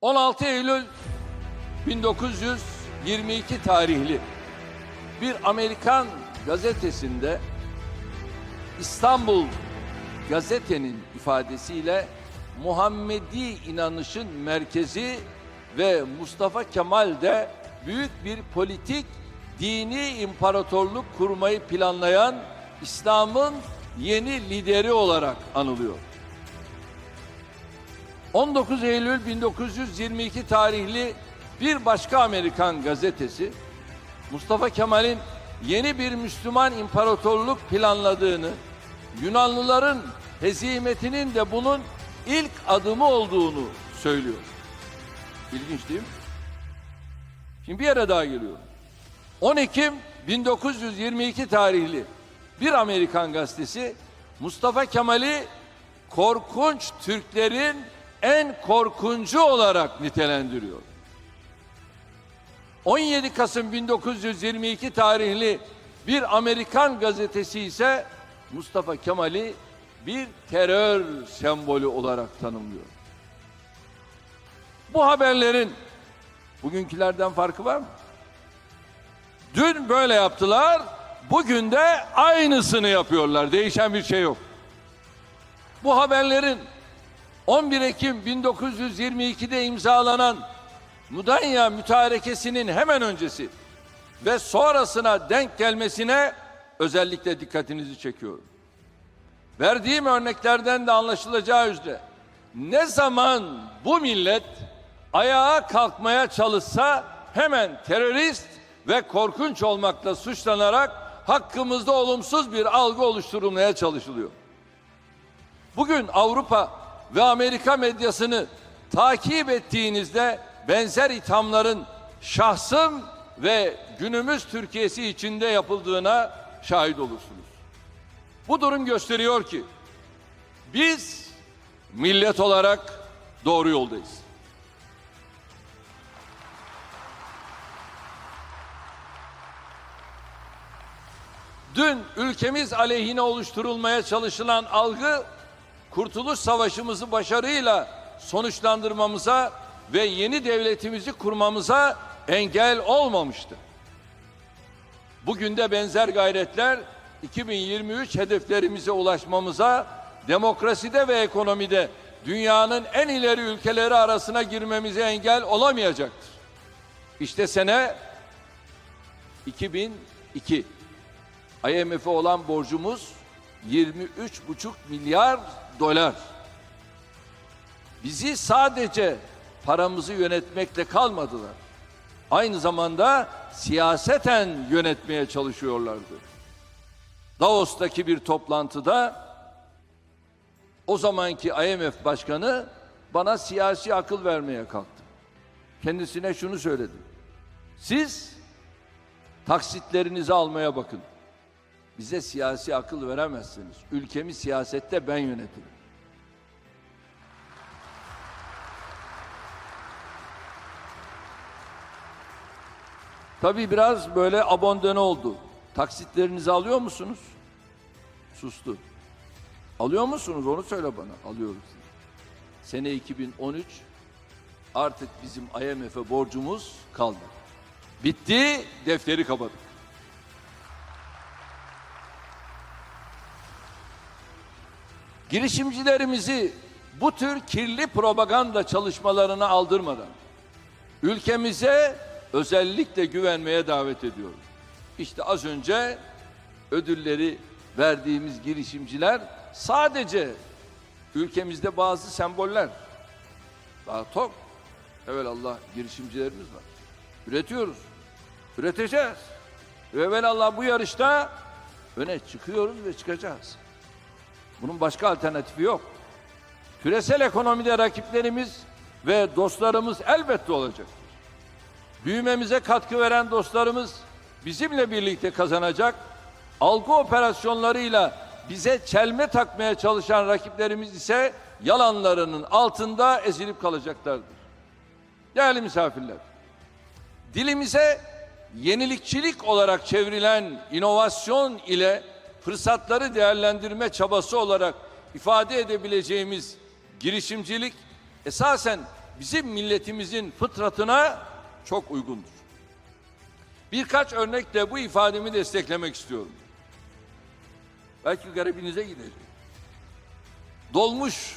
16 Eylül 1922 tarihli bir Amerikan gazetesinde İstanbul gazetenin ifadesiyle Muhammedi inanışın merkezi ve Mustafa Kemal de büyük bir politik dini imparatorluk kurmayı planlayan İslam'ın yeni lideri olarak anılıyor. 19 Eylül 1922 tarihli bir başka Amerikan gazetesi Mustafa Kemal'in yeni bir Müslüman imparatorluk planladığını, Yunanlıların hezimetinin de bunun ilk adımı olduğunu söylüyor. İlginç değil mi? Şimdi bir yere daha geliyorum. 10 Ekim 1922 tarihli bir Amerikan gazetesi Mustafa Kemal'i korkunç Türklerin en korkuncu olarak nitelendiriyor. 17 Kasım 1922 tarihli bir Amerikan gazetesi ise Mustafa Kemal'i bir terör sembolü olarak tanımlıyor. Bu haberlerin bugünkülerden farkı var mı? Dün böyle yaptılar, bugün de aynısını yapıyorlar. Değişen bir şey yok. Bu haberlerin 11 Ekim 1922'de imzalanan Mudanya mütarekesinin hemen öncesi ve sonrasına denk gelmesine özellikle dikkatinizi çekiyorum. Verdiğim örneklerden de anlaşılacağı üzere ne zaman bu millet ayağa kalkmaya çalışsa hemen terörist ve korkunç olmakla suçlanarak hakkımızda olumsuz bir algı oluşturulmaya çalışılıyor. Bugün Avrupa ve Amerika medyasını takip ettiğinizde benzer ithamların şahsım ve günümüz Türkiye'si içinde yapıldığına şahit olursunuz. Bu durum gösteriyor ki biz millet olarak doğru yoldayız. Dün ülkemiz aleyhine oluşturulmaya çalışılan algı Kurtuluş Savaşımızı başarıyla sonuçlandırmamıza ve yeni devletimizi kurmamıza engel olmamıştı. Bugün de benzer gayretler 2023 hedeflerimize ulaşmamıza, demokraside ve ekonomide dünyanın en ileri ülkeleri arasına girmemize engel olamayacaktır. İşte sene 2002. IMF'e olan borcumuz 23,5 milyar dolar. Bizi sadece paramızı yönetmekle kalmadılar. Aynı zamanda siyaseten yönetmeye çalışıyorlardı. Davos'taki bir toplantıda o zamanki IMF başkanı bana siyasi akıl vermeye kalktı. Kendisine şunu söyledim. Siz taksitlerinizi almaya bakın. Bize siyasi akıl veremezsiniz. Ülkemi siyasette ben yönetirim. Tabii biraz böyle abondene oldu. Taksitlerinizi alıyor musunuz? Sustu. Alıyor musunuz? Onu söyle bana. Alıyoruz. Sene 2013 artık bizim IMF'e borcumuz kaldı. Bitti, defteri kapadık. Girişimcilerimizi bu tür kirli propaganda çalışmalarına aldırmadan ülkemize özellikle güvenmeye davet ediyorum. İşte az önce ödülleri verdiğimiz girişimciler sadece ülkemizde bazı semboller. Daha tok. Allah girişimcilerimiz var. Üretiyoruz. Üreteceğiz. Ve Allah bu yarışta öne çıkıyoruz ve çıkacağız. Bunun başka alternatifi yok. Küresel ekonomide rakiplerimiz ve dostlarımız elbette olacak. Büyümemize katkı veren dostlarımız bizimle birlikte kazanacak. Algı operasyonlarıyla bize çelme takmaya çalışan rakiplerimiz ise yalanlarının altında ezilip kalacaklardır. Değerli misafirler, dilimize yenilikçilik olarak çevrilen inovasyon ile fırsatları değerlendirme çabası olarak ifade edebileceğimiz girişimcilik esasen bizim milletimizin fıtratına çok uygundur. Birkaç örnekle bu ifademi desteklemek istiyorum. Belki garibinize gidecek. Dolmuş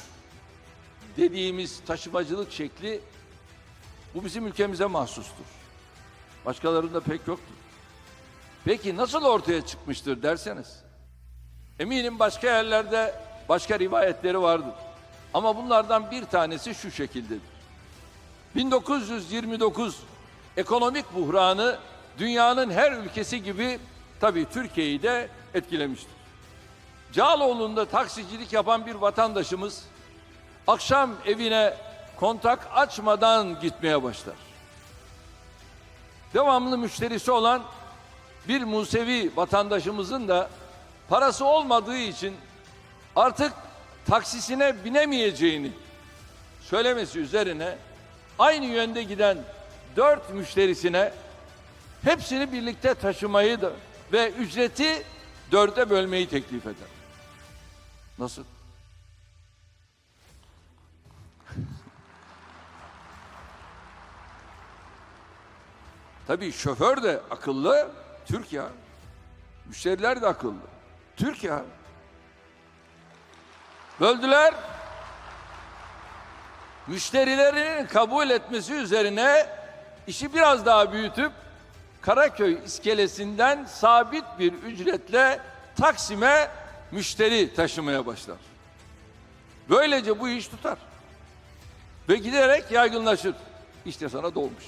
dediğimiz taşımacılık şekli bu bizim ülkemize mahsustur. Başkalarında pek yoktur. Peki nasıl ortaya çıkmıştır derseniz? Eminim başka yerlerde başka rivayetleri vardır. Ama bunlardan bir tanesi şu şekildedir. 1929 ekonomik buhranı dünyanın her ülkesi gibi tabii Türkiye'yi de etkilemiştir. Cağaloğlu'nda taksicilik yapan bir vatandaşımız akşam evine kontak açmadan gitmeye başlar. Devamlı müşterisi olan bir Musevi vatandaşımızın da parası olmadığı için artık taksisine binemeyeceğini söylemesi üzerine aynı yönde giden dört müşterisine hepsini birlikte taşımayı da ve ücreti dörde bölmeyi teklif eder. Nasıl? Tabii şoför de akıllı, Türk ya. Müşteriler de akıllı. Türk ya. Böldüler. Müşterilerinin kabul etmesi üzerine işi biraz daha büyütüp Karaköy iskelesinden sabit bir ücretle Taksim'e müşteri taşımaya başlar. Böylece bu iş tutar. Ve giderek yaygınlaşır. İşte sana dolmuş.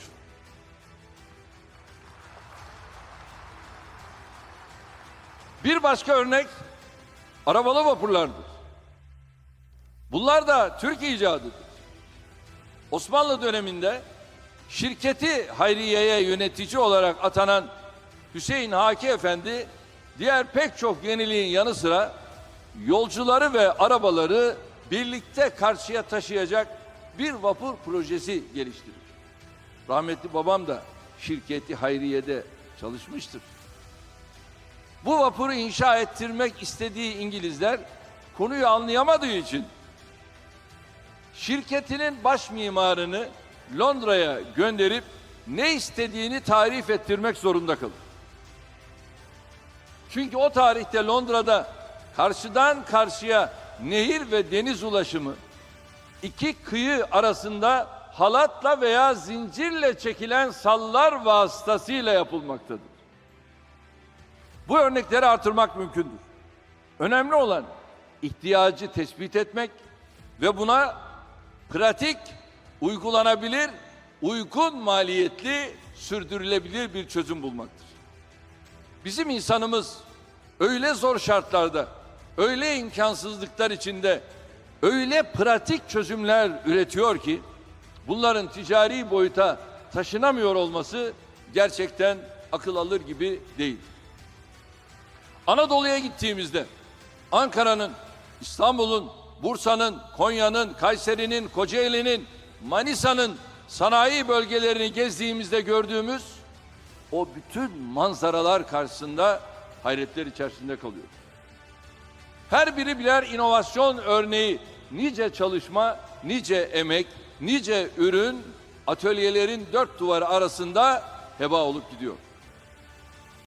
Bir başka örnek arabalı vapurlardır. Bunlar da Türk icadıdır. Osmanlı döneminde şirketi Hayriye'ye yönetici olarak atanan Hüseyin Haki Efendi diğer pek çok yeniliğin yanı sıra yolcuları ve arabaları birlikte karşıya taşıyacak bir vapur projesi geliştirir. Rahmetli babam da şirketi Hayriye'de çalışmıştır. Bu vapuru inşa ettirmek istediği İngilizler konuyu anlayamadığı için şirketinin baş mimarını Londra'ya gönderip ne istediğini tarif ettirmek zorunda kalır. Çünkü o tarihte Londra'da karşıdan karşıya nehir ve deniz ulaşımı iki kıyı arasında halatla veya zincirle çekilen sallar vasıtasıyla yapılmaktadır. Bu örnekleri artırmak mümkündür. Önemli olan ihtiyacı tespit etmek ve buna pratik, uygulanabilir, uygun maliyetli, sürdürülebilir bir çözüm bulmaktır. Bizim insanımız öyle zor şartlarda, öyle imkansızlıklar içinde öyle pratik çözümler üretiyor ki bunların ticari boyuta taşınamıyor olması gerçekten akıl alır gibi değil. Anadolu'ya gittiğimizde Ankara'nın, İstanbul'un, Bursa'nın, Konya'nın, Kayseri'nin, Kocaeli'nin, Manisa'nın sanayi bölgelerini gezdiğimizde gördüğümüz o bütün manzaralar karşısında hayretler içerisinde kalıyor. Her biri birer inovasyon örneği, nice çalışma, nice emek, nice ürün atölyelerin dört duvarı arasında heba olup gidiyor.